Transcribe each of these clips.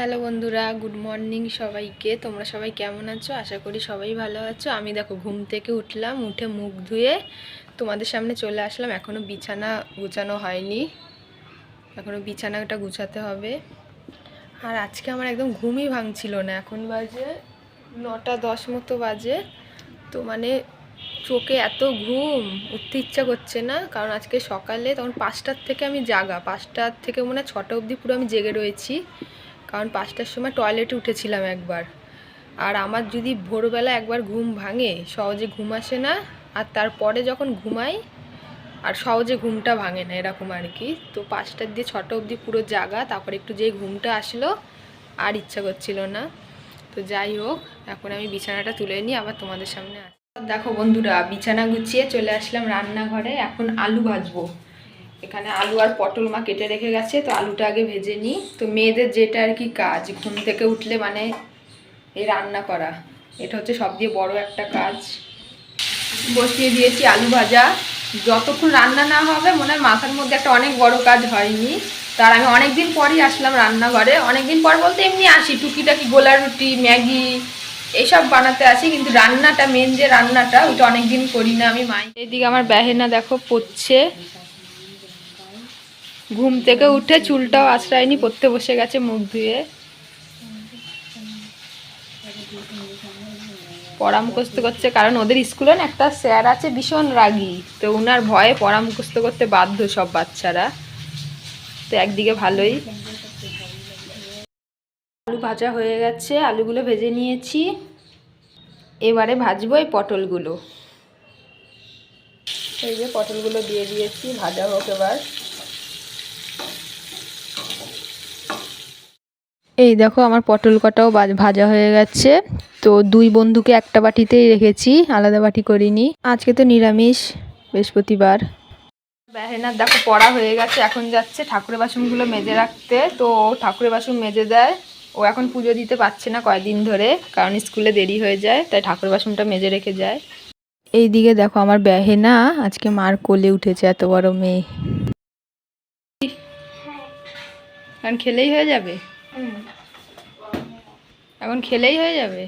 Hello বন্ধুরা, good morning সবাইকে। তোমরা সবাই কেমন আছো? আশা করি সবাই ভালো আছো। আমি দেখো ঘুম থেকে উঠলাম, উঠে মুখ ধুয়ে তোমাদের সামনে চলে আসলাম। এখনও বিছানা গুছানো হয়নি। এখনও বিছানাটা গুছাতে হবে। আর আজকে আমার একদম ঘুমই ভাঙছিল না। এখন বাজে নটা দশ মতো বাজে। তো মানে চোখে এত ঘুম, উঠতে ইচ্ছা করছে না। কারণ আজকে সকালে তখন পাঁচটার থেকে আমি জাগা। পাঁচটার থেকে মনে হয় ছটা অবধি পুরো আমি জেগে রয়েছি। কারণ পাঁচটার সময় টয়লেটে উঠেছিলাম একবার। আর আমার যদি ভোরবেলা একবার ঘুম ভাঙে, সহজে ঘুম আসে না, আর তারপরে যখন ঘুমাই, আর সহজে ঘুমটা ভাঙে না এরকম আর কি, তো পাঁচটার দিয়ে ছটা অবধি পুরো জাগা, তারপর একটু যেই ঘুমটা আসলো, আর ইচ্ছা করছিল না। তো যাই হোক, এখন আমি বিছানাটা তুলে নিই, আবার তোমাদের সামনে দেখো বন্ধুরা, বিছানা গুছিয়ে চলে আসলাম রান্নাঘরে, এখন আলু ভাজবো। এখানে আলু আর পটল মা কেটে রেখে গেছে, তো আলুটা আগে ভেজে নিই। তো মেয়েদের যেটা আর কি কাজ, ঘুম থেকে উঠলে মানে এই রান্না করা। এটা হচ্ছে সব দিয়ে বড় একটা কাজ। বসিয়ে দিয়েছি আলু ভাজা। যতক্ষণ রান্না না হবে, মনে হয় মাথার মধ্যে একটা অনেক বড় কাজ হয়নি। তার আমি অনেক দিন পরই আসলাম রান্নাঘরে। অনেক দিন পর বলতে এমনি আসি, টুকিটাকি গোলা রুটি, ম্যাগি এইসব বানাতে আসি, কিন্তু রান্নাটা, মেন যে রান্নাটা, ওইটা অনেক দিন করি না আমি, মাই। এইদিকে আমার বেহেনা দেখো পড়ছে। ঘুম থেকে উঠে চুলটাও আশ্রয়নি পড়তে বসে গেছে মুখ ধুয়ে। পড়া মুখস্থ করছে, কারণ ওদের স্কুলে না একটা স্যার আছে ভীষণ রাগী, তো ওনার ভয়ে পড়া মুখস্থ করতে বাধ্য সব বাচ্চারা। তো একদিকে ভালোই। আলু ভাজা হয়ে গেছে, আলুগুলো ভেজে নিয়েছি। এবারে ভাজবো এই পটলগুলো। এই যে পটলগুলো দিয়ে দিয়েছি, ভাজা হোক এবার। এই দেখো আমার পটল কটাও ভাজা হয়ে গেছে। তো দুই বন্ধুকে একটা বাটিতেই রেখেছি, আলাদা বাটি করিনি। আজকে তো নিরামিষ, বৃহস্পতিবার। বেহেনার দেখো পড়া হয়ে গেছে, এখন যাচ্ছে ঠাকুরের বাসনগুলো মেজে রাখতে। তো ঠাকুরের বাসন মেজে দেয়। ও এখন পুজো দিতে পারছে না কয়দিন ধরে, কারণ স্কুলে দেরি হয়ে যায়, তাই ঠাকুর বাসনটা মেজে রেখে যায়। এই দিকে দেখো আমার বেহেনা, আজকে মার কোলে উঠেছে, এত বড় মেয়ে। এখন খেলেই হয়ে যাবে? এখন খেলেই হয়ে যাবে।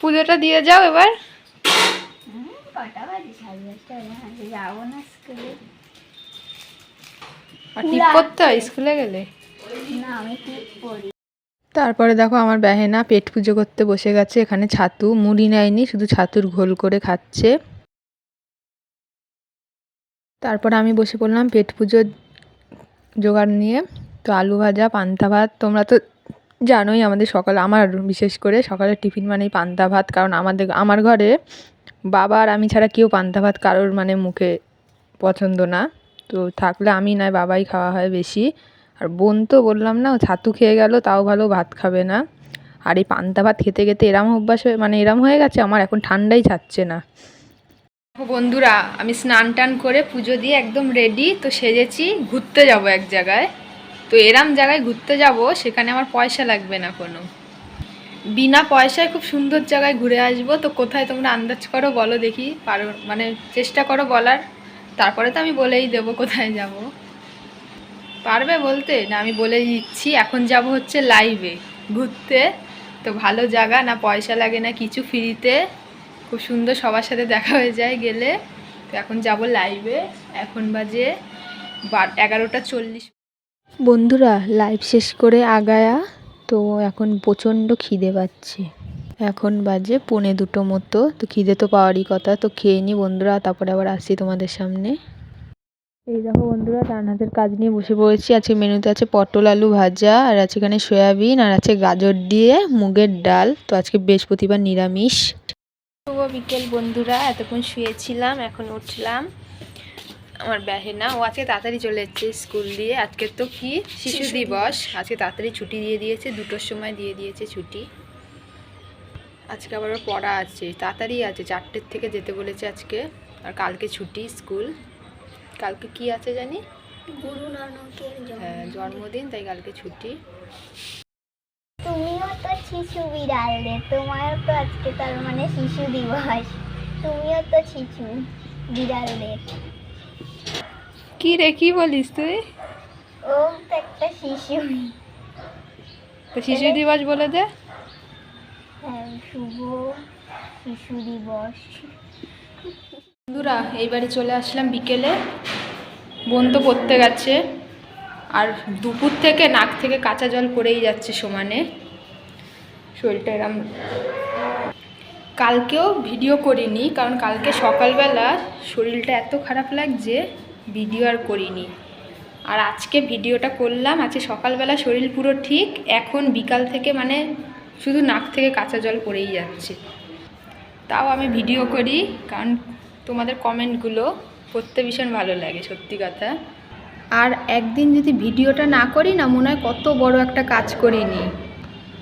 পুজোটা দিয়ে যাও এবার। টিপ করতে হয় স্কুলে গেলে? না আমি পড়ি তারপরে দেখো আমার বেহেনা পেট পুজো করতে বসে গেছে। এখানে ছাতু মুড়ি নেয়নি শুধু ছাতুর ঘোল করে খাচ্ছে। তারপর আমি বসে পড়লাম পেট পুজোর জোগাড় নিয়ে। তো আলু ভাজা পান্তা ভাত তোমরা তো জানোই আমাদের সকাল, আমার বিশেষ করে সকালের টিফিন মানেই পান্তা ভাত, কারণ আমাদের, আমার ঘরে বাবা আর আমি ছাড়া কেউ পান্তা ভাত কারোর মানে মুখে পছন্দ না। তো থাকলে আমি নয়, বাবাই খাওয়া হয় বেশি। আর বোন তো বললাম না ছাতু খেয়ে গেল, তাও ভালো ভাত খাবে না। আর এই পান্তা ভাত খেতে খেতে এরম অভ্যাস হয়ে মানে এরম হয়ে গেছে, আমার এখন ঠান্ডাই ছাড়ছে না। বন্ধুরা, আমি স্নান টান করে পুজো দিয়ে একদম রেডি তো সেজেছি, ঘুরতে যাব এক জায়গায়। তো এরম জায়গায় ঘুরতে যাব, সেখানে আমার পয়সা লাগবে না কোনো। বিনা পয়সায় খুব সুন্দর জায়গায় ঘুরে আসব, তো কোথায় তোমরা আন্দাজ করো বলো দেখি, পারো মানে চেষ্টা করো বলার। তারপরে তো আমি বলেই দেবো কোথায় যাব। পারবে বলতে? না, আমি বলে দিচ্ছি, এখন যাব হচ্ছে লাইভে ঘুরতে। তো ভালো জায়গা, না পয়সা লাগে, না কিছু ফ্রিতে খুব সুন্দর সবার সাথে দেখা হয়ে যায় গেলে। তো এখন যাব লাইভে এখন বাজে বার, এগারোটা চল্লিশ। বন্ধুরা লাইভ শেষ করে আগায়া, তো এখন প্রচণ্ড খিদে পাচ্ছে। এখন বাজে পৌনে দুটো মতো, তো খিদে তো পাওয়ারই কথা, তো খেয়ে নি বন্ধুরা, তারপরে আবার আসি তোমাদের সামনে। এই দেখো বন্ধুরা রান্নাদের কাজ নিয়ে বসে পড়েছি। আজকে মেনুতে আছে পটল আলু ভাজা, আর আছে এখানে সয়াবিন, আর আছে গাজর দিয়ে মুগের ডাল, তো আজকে বৃহস্পতিবার নিরামিষ। শুভ বিকেল বন্ধুরা, এতক্ষণ শুয়েছিলাম, এখন উঠলাম। আমার বেহেনা ও আজকে তাড়াতাড়ি চলে যাচ্ছে স্কুল দিয়ে। আজকে তো কি? শিশু দিবস। আজকে তাড়াতাড়ি ছুটি দিয়ে দিয়েছে দুটোর সময় দিয়ে দিয়েছে ছুটি। আজকে আবার পড়া আছে তাড়াতাড়ি আছে। চারটের থেকে যেতে বলেছে আজকে। আর কালকে ছুটি স্কুল। কালকে কি আছে জানি? গুরু নানকের হ্যাঁ জন্মদিন তাই কালকে ছুটি। তুমিও তো শিশু বিড়াল রে। তোমারও তো আজকে তার মানে শিশু দিবস। তুমিও তো শিশু বিড়াল রে। কি রে কি বলিস তুই? ও একটা শিশু। তো শিশু দিবস বলে দে। হ্যাঁ শুভ শিশু দিবস। বন্ধুরা এই বাড়ি চলে আসলাম বিকেলে। বোন তো পড়তে গেছে। আর দুপুর থেকে নাক থেকে কাঁচা জল পড়েই যাচ্ছে সমানে। শরীরটা এরম। কালকেও ভিডিও করিনি কারণ কালকে সকালবেলা শরীরটা এত খারাপ লাগছে। ভিডিও আর করিনি। আর আজকে ভিডিওটা করলাম, আজকে সকালবেলা শরীর পুরো ঠিক, এখন বিকাল থেকে মানে শুধু নাক থেকে কাঁচা জল পড়েই যাচ্ছে। তাও আমি ভিডিও করি, কারণ তোমাদের কমেন্টগুলো পড়তে ভীষণ ভালো লাগে, সত্যি কথা। আর একদিন যদি ভিডিওটা না করি না, মনে হয় কত বড় একটা কাজ করিনি।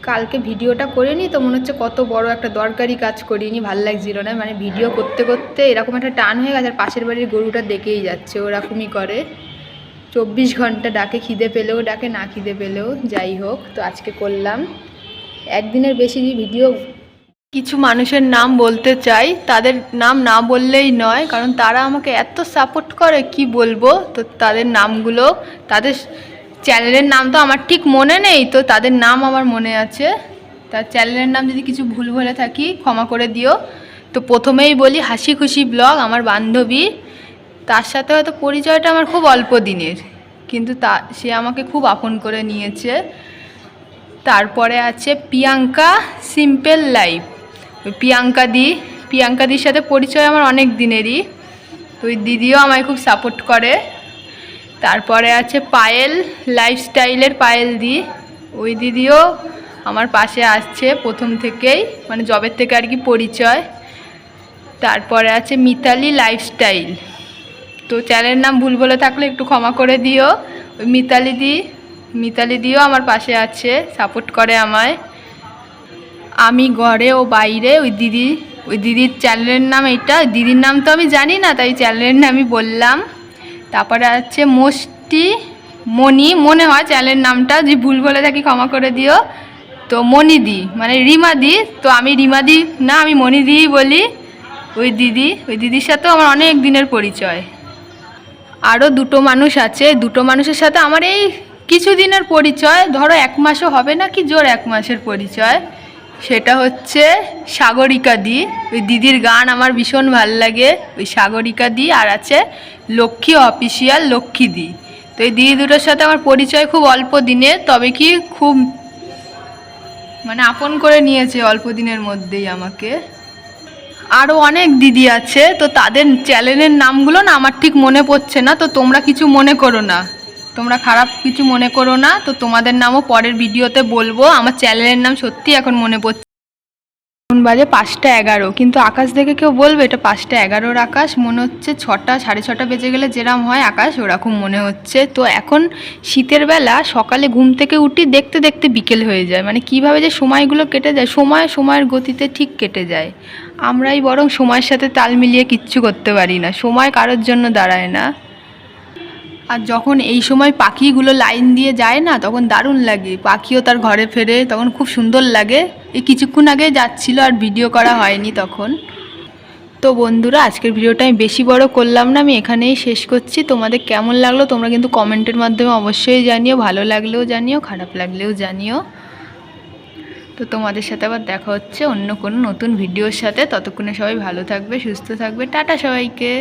কালকে ভিডিওটা করিনি তো মনে হচ্ছে কত বড় একটা দরকারি কাজ করিনি, ভালো লাগছিল না। মানে ভিডিও করতে করতে এরকম একটা টান হয়ে গেছে, আর পাশের বাড়ির গরুটা দেখেই যাচ্ছে ওরকমই করে। চব্বিশ ঘণ্টা ডাকে, খিদে পেলেও ডাকে, না খিদে পেলেও, যাই হোক, তো আজকে করলাম। একদিনের বেশি ভিডিও কিছু মানুষের নাম বলতে চাই, তাদের নাম না বললেই নয়, কারণ তারা আমাকে এত সাপোর্ট করে, কি বলব? তো তাদের নামগুলো, তাদের চ্যানেলের নাম তো আমার ঠিক মনে নেই, তো তাদের নাম আমার মনে আছে। তার চ্যানেলের নাম যদি কিছু ভুল বলে থাকি, ক্ষমা করে দিও। তো প্রথমেই বলি, হাসি খুশি ব্লগ, আমার বান্ধবী। তার সাথে হয়তো পরিচয়টা আমার খুব অল্প দিনের, কিন্তু তা, সে আমাকে খুব আপন করে নিয়েছে। তারপরে আছে প্রিয়াঙ্কা সিম্পল লাইফ প্রিয়াঙ্কা দি, প্রিয়াঙ্কা দির সাথে পরিচয় আমার অনেক দিনেরই। তো ওই দিদিও আমায় খুব সাপোর্ট করে। তারপরে আছে পায়েল লাইফস্টাইলের পায়েল দি। ওই দিদিও আমার পাশে আসছে প্রথম থেকেই মানে জবের থেকে আর কি পরিচয়। তারপরে আছে মিতালি লাইফস্টাইল তো চ্যানেলের নাম ভুল বলে থাকলে একটু ক্ষমা করে দিও। ওই মিতালি দি, মিতালি দিও আমার পাশে আছে সাপোর্ট করে আমায়। আমি ঘরে ও বাইরে, ওই দিদি, ওই দিদির চ্যানেলের নাম এটা দিদির নাম তো আমি জানি না, তাই চ্যানেলের নামই বললাম। তারপরে আছে মোষ্টি মণি, মনে হয় চ্যানেলের নামটা যে ভুল বলে থাকি ক্ষমা করে দিও। তো মণিদি মানে রিমাদি, তো আমি রিমাদি না, আমি মণিদিই বলি, ওই দিদি। ওই দিদির সাথেও আমার অনেক দিনের পরিচয়। আরও দুটো মানুষ আছে, দুটো মানুষের সাথে আমার এই কিছু দিনের পরিচয়, ধরো এক মাসও হবে না কি, জোর এক মাসের পরিচয়। সেটা হচ্ছে সাগরিকা দি। ওই দিদির গান আমার ভীষণ ভালো লাগে, ওই সাগরিকা দি আর আছে লক্ষ্মী অফিসিয়াল লক্ষ্মী দি। তো এই দিদি দুটোর সাথে আমার পরিচয় খুব অল্প দিনের তবে কি খুব মানে আপন করে নিয়েছে অল্প দিনের মধ্যেই আমাকে। আরও অনেক দিদি আছে, তো তাদের চ্যানেলের নামগুলো না আমার ঠিক মনে পড়ছে না, তো তোমরা কিছু মনে করো না। তোমরা খারাপ কিছু মনে করো না, তো তোমাদের নামও পরের ভিডিওতে বলব। আমার চ্যানেলের নাম সত্যি এখন মনে পড়ছে। এখন বাজে পাঁচটা এগারো, কিন্তু আকাশ দেখে কেউ বলবে এটা পাঁচটা এগারোর আকাশ, মনে হচ্ছে ছটা, সাড়ে ছটা বেজে গেলে যেরম হয় আকাশ, ওরকম মনে হচ্ছে। তো এখন শীতের বেলা, সকালে ঘুম থেকে উঠি, দেখতে দেখতে বিকেল হয়ে যায়। মানে কীভাবে যে সময়গুলো কেটে যায়, সময় সময়ের গতিতে ঠিক কেটে যায়। আমরাই বরং সময়ের সাথে তাল মিলিয়ে কিচ্ছু করতে পারি না। সময় কারোর জন্য দাঁড়ায় না। আর যখন এই সময় পাখিগুলো লাইন দিয়ে যায় না, তখন দারুণ লাগে। পাখিও তার ঘরে ফেরে, তখন খুব সুন্দর লাগে। এই কিছুক্ষণ আগে যাচ্ছিল আর ভিডিও করা হয়নি তখন। তো বন্ধুরা, আজকের ভিডিওটা আমি বেশি বড় করলাম না, আমি এখানেই শেষ করছি। তোমাদের কেমন লাগল তোমরা কিন্তু কমেন্টের মাধ্যমে অবশ্যই জানিও। ভালো লাগলেও জানিও, খারাপ লাগলেও জানিও। তো তোমাদের সাথে আবার দেখা হচ্ছে অন্য কোনো নতুন ভিডিওর সাথে। ততক্ষণে সবাই ভালো থাকবে, সুস্থ থাকবে। টাটা সবাইকে।